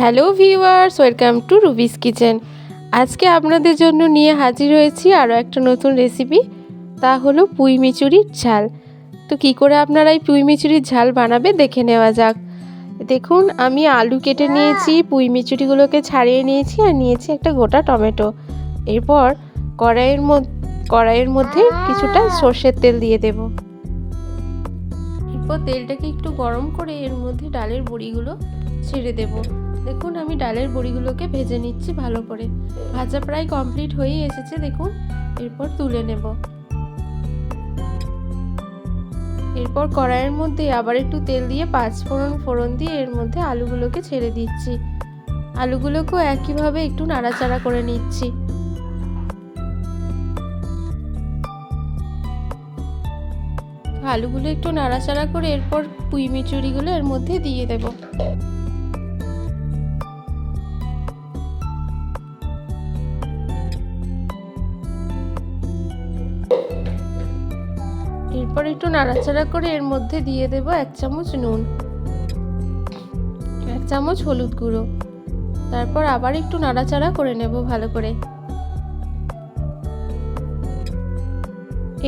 Hello viewers welcome to Ruby's kitchen. আজকে আপনাদের জন্য নিয়ে হাজির হয়েছি আরও একটা নতুন রেসিপি তা হলো পুঁই মিচুরির ঝাল। তো কি করে আপনারা এই পুঁই মিচুরির ঝাল বানাবে দেখে নেওয়া যাক। দেখুন আমি আলু কেটে নিয়েছি পুঁই মিচুরিগুলোকে ছাড়িয়ে নিয়েছি আর নিয়েছি একটা গোটা টমেটো। এরপর কড়াইয়ের মধ্যে কড়াইয়ের মধ্যে কিছুটা সর্ষের তেল দিয়ে দেব। এরপর তেলটাকে একটু গরম করে এর মধ্যে ডালের বড়িগুলো ছেড়ে দেব। দেখুন, আমি ডালের বড়িগুলোকে ভেজে নিচ্ছি ভালো করে। ভাজা প্রায় কমপ্লিট হয়েই এসেছে, দেখুন। এরপর তুলে নেব। এরপর কড়াইয়ের মধ্যে আবার একটু তেল দিয়ে পাঁচ ফোড়ন ফোড়ন দিয়ে এর মধ্যে আলুগুলোকে ছেড়ে দিচ্ছি। আলুগুলোকেও একইভাবে একটু নাড়াচাড়া করে নিচ্ছি। আলুগুলো একটু নাড়াচাড়া করে এরপর পুঁই মিচুরিগুলো এর মধ্যে দিয়ে দেব। এরপর একটু নাড়াচাড়া করে এর মধ্যে দিয়ে দেব এক চামচ নুন, এক চামচ হলুদ গুঁড়ো। তারপর আবার একটু নাড়াচাড়া করে নেব ভালো করে।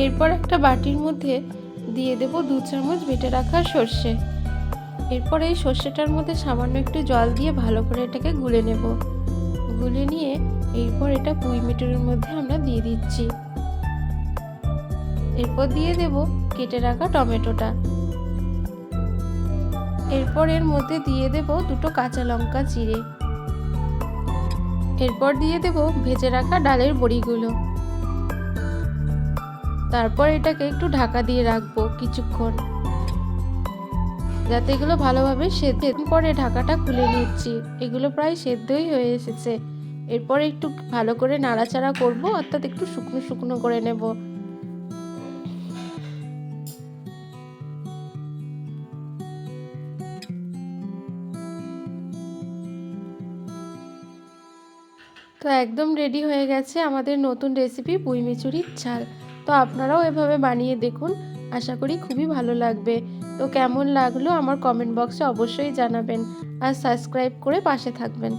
এরপর একটা বাটির মধ্যে দিয়ে দেব দু চামচ বেটে রাখা সর্ষে। এরপর এই সর্ষেটার মধ্যে সামান্য একটু জল দিয়ে ভালো করে এটাকে গুলে নেব। গুলে নিয়ে এরপর এটা পুঁই মিটুরের মধ্যে আমরা দিয়ে দিচ্ছি। এরপর দিয়ে দেব কেটে রাখা টমেটোটা। এরপর এর মধ্যে দিয়ে দেব দুটো কাঁচা লঙ্কা চিড়ে এরপর দিয়ে দেব ভেজে রাখা ডালের বড়িগুলো। তারপর এটাকে একটু ঢাকা দিয়ে রাখব কিছুক্ষণ। যাতে এগুলো ভালোভাবে সেদ্ধ পরে ঢাকাটা খুলে নিচ্ছি। এগুলো প্রায় সেদ্ধই হয়ে এসেছে। এরপর একটু ভালো করে নাড়াচাড়া করব, অর্থাৎ একটু শুকনো শুকনো করে নেব। তো একদম রেডি হয়ে গেছে আমাদের নতুন রেসিপি পুঁই মিচুরির ঝাল। তো আপনারাও এভাবে বানিয়ে দেখুন, আশা করি খুবই ভালো লাগবে। তো কেমন লাগল আমার কমেন্ট বক্সে অবশ্যই জানাবেন আর সাবস্ক্রাইব করে পাশে থাকবেন।